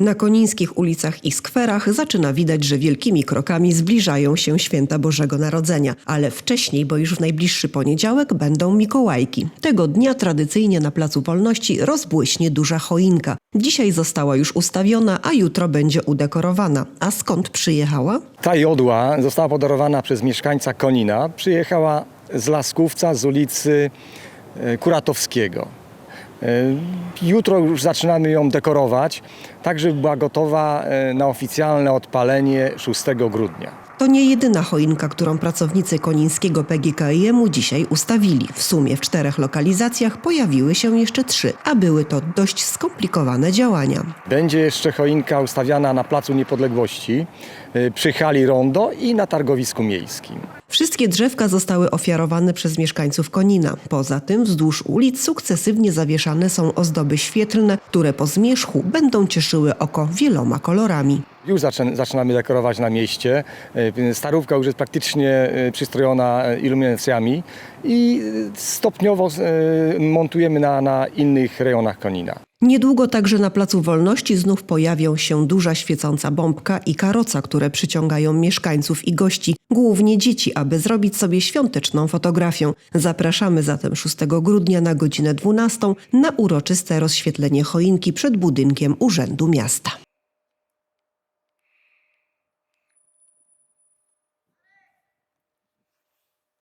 Na konińskich ulicach i skwerach zaczyna widać, że wielkimi krokami zbliżają się święta Bożego Narodzenia, ale wcześniej, bo już w najbliższy poniedziałek będą Mikołajki. Tego dnia tradycyjnie na Placu Wolności rozbłyśnie duża choinka. Dzisiaj została już ustawiona, a jutro będzie udekorowana. A skąd przyjechała? Ta jodła została podarowana przez mieszkańca Konina. Przyjechała z Laskówca, z ulicy e, Kuratowskiego. E, Jutro już zaczynamy ją dekorować, tak żeby była gotowa e, na oficjalne odpalenie 6 grudnia. To nie jedyna choinka, którą pracownicy konińskiego PGKiM-u dzisiaj ustawili. W sumie w czterech lokalizacjach pojawiły się jeszcze trzy, a były to dość skomplikowane działania. Będzie jeszcze choinka ustawiana na Placu Niepodległości, e, przy hali Rondo i na targowisku miejskim. Wszystkie drzewka zostały ofiarowane przez mieszkańców Konina. Poza tym wzdłuż ulic sukcesywnie zawieszane są ozdoby świetlne, które po zmierzchu będą cieszyły oko wieloma kolorami. Już zaczynamy dekorować na mieście. E, Starówka już jest praktycznie e, przystrojona e, iluminacjami i stopniowo montujemy na, na innych rejonach Konina. Niedługo także na Placu Wolności znów pojawią się duża świecąca bombka i karoca, które przyciągają mieszkańców i gości, głównie dzieci, aby zrobić sobie świąteczną fotografię. Zapraszamy zatem 6 grudnia na godzinę 12 na uroczyste rozświetlenie choinki przed budynkiem Urzędu Miasta.